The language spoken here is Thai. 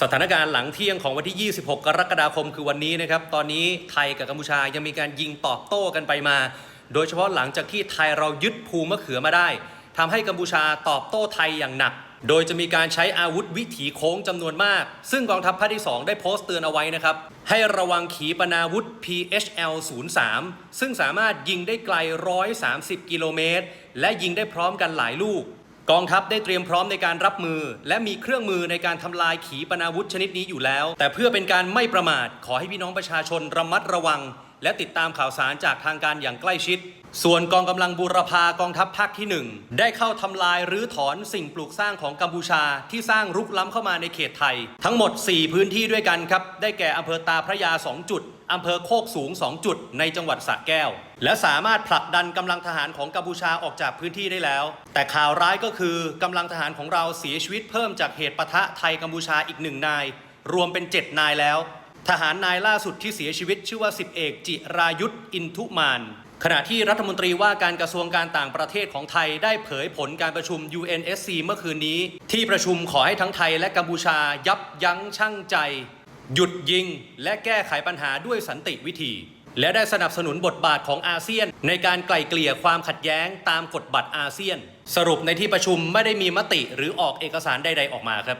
สถานการณ์หลังเที่ยงของวันที่ 26 กรกฎาคมคือวันนี้นะครับ ตอนนี้ไทยกับกัมพูชายังมีการยิงตอบโต้กันไปมา โดยเฉพาะหลังจากที่ไทยเรายึดภูมะเขือมาได้ทำให้กัมพูชาตอบโต้ไทยอย่างหนัก โดยจะมีการใช้อาวุธวิถีโค้งจำนวนมาก ซึ่งกองทัพภาคที่ 2 ได้โพสต์เตือนเอาไว้นะครับ ให้ระวังขีปนาวุธ PHL 03ซึ่งสามารถยิงได้ไกล 130 กิโลเมตร และยิงได้พร้อมกันหลายลูก กองทัพได้เตรียมพร้อมในการรับมือ และมีเครื่องมือในการทำลายขีปนาวุธชนิดนี้อยู่แล้ว แต่เพื่อเป็นการไม่ประมาทขอให้พี่น้องประชาชนระมัดระวัง และติดตามข่าวสารจากทางการอย่างใกล้ชิด ส่วนกองกำลังบูรพากองทัพภาคที่ 1 ได้เข้าทำลายหรือถอนสิ่งปลูกสร้างของกัมพูชาที่สร้างรุกล้ำเข้ามาในเขตไทย ทั้งหมด 4 พื้นที่ด้วยกันครับ ได้แก่อำเภอตาพระยา 2 จุดอำเภอโคกสูง 2 จุดในจังหวัดสระแก้ว และสามารถผลักดันกำลังทหารของกัมพูชาออกจากพื้นที่ได้แล้ว แต่ข่าวร้ายก็คือกำลังทหารของเราเสียชีวิตเพิ่มจากเหตุปะทะไทยกัมพูชาอีกหนึ่งนาย รวมเป็น 7 นายแล้ว ทหารนายล่าสุดที่เสียชีวิตชื่อว่าสิบเอกจิรายุทธอินทุมาน ขณะที่รัฐมนตรีว่าการกระทรวงการต่างประเทศของไทยได้เผยผลการประชุม UNSC เมื่อคืนนี้ ที่ประชุมขอให้ทั้งไทยและกัมพูชายับยั้งชั่งใจ หยุดยิง และแก้ไขปัญหาด้วยสันติวิธี และได้สนับสนุนบทบาทของอาเซียน ในการไกล่เกลี่ยความขัดแย้งตามกฎบัตรอาเซียน สรุปในที่ประชุมไม่ได้มีมติหรือออกเอกสารใด ๆ ออกมาครับ